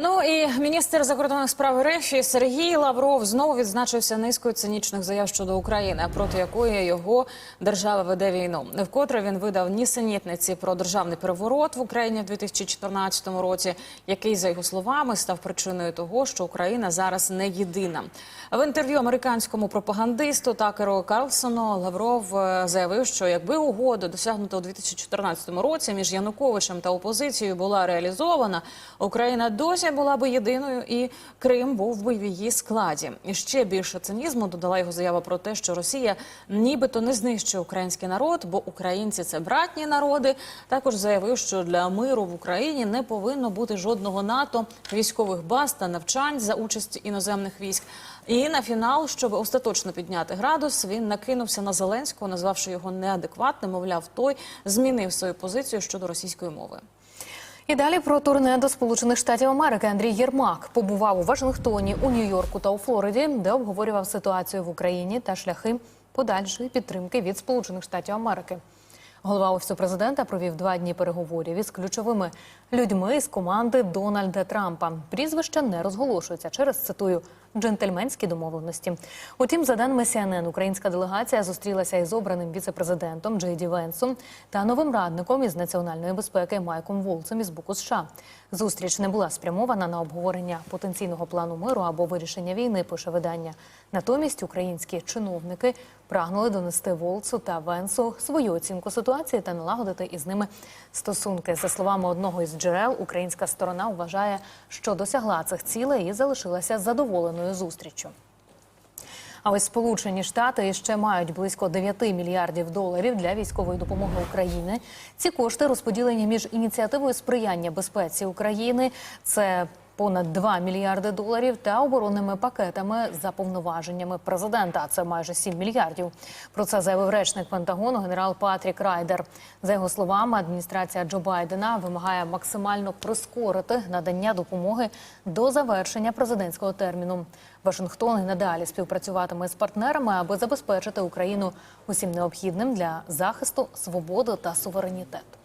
Ну і міністр закордонних справ РФ Сергій Лавров знову відзначився низкою цинічних заяв щодо України, проти якої його держава веде війну. Вкотре він видав нісенітниці про державний переворот в Україні в 2014 році, який за його словами став причиною того, що Україна зараз не єдина. В інтерв'ю американському пропагандисту Такеру Карлсону Лавров е, заявив, що якби угода досягнута у 2014 році між Януковичем та опозицією була реалізована, Україна досі була би єдиною, і Крим був би в її складі. І ще більше цинізму додала його заява про те, що Росія нібито не знищує український народ, бо українці це братні народи. Також заявив, що для миру в Україні не повинно бути жодного НАТО, військових баз та навчань за участі іноземних військ. І на фінал, щоб остаточно підняти градус, він накинувся на Зеленського, назвавши його неадекватним. Мовляв, той змінив свою позицію щодо російської мови. І далі про турне до Сполучених Штатів Америки Андрій Єрмак побував у Вашингтоні, у Нью-Йорку та у Флориді, де обговорював ситуацію в Україні та шляхи подальшої підтримки від Сполучених Штатів Америки. Голова офісу президента провів два дні переговорів із ключовими людьми з команди Дональда Трампа. Прізвища не розголошуються через цитую джентльменські домовленості. Утім, за даними CNN, українська делегація зустрілася із обраним віцепрезидентом Джей Ді Венсом та новим радником із національної безпеки Майком Волцем із боку США. Зустріч не була спрямована на обговорення потенційного плану миру або вирішення війни. Пише видання. Натомість українські чиновники прагнули донести Волцу та Венсу свою оцінку ситуації та налагодити із ними стосунки. За словами одного із джерел, українська сторона вважає, що досягла цих цілей і залишилася задоволеною зустрічю. А ось Сполучені Штати ще мають близько 9 мільярдів доларів для військової допомоги України. Ці кошти розподілені між ініціативою сприяння безпеці України. Це понад 2 мільярди доларів та оборонними пакетами за повноваженнями президента. Це майже 7 мільярдів. Про це заявив речник Пентагону генерал Патрік Райдер. За його словами, адміністрація Джо Байдена вимагає максимально прискорити надання допомоги до завершення президентського терміну. Вашингтон і надалі співпрацюватиме з партнерами, аби забезпечити Україну усім необхідним для захисту свободи та суверенітету.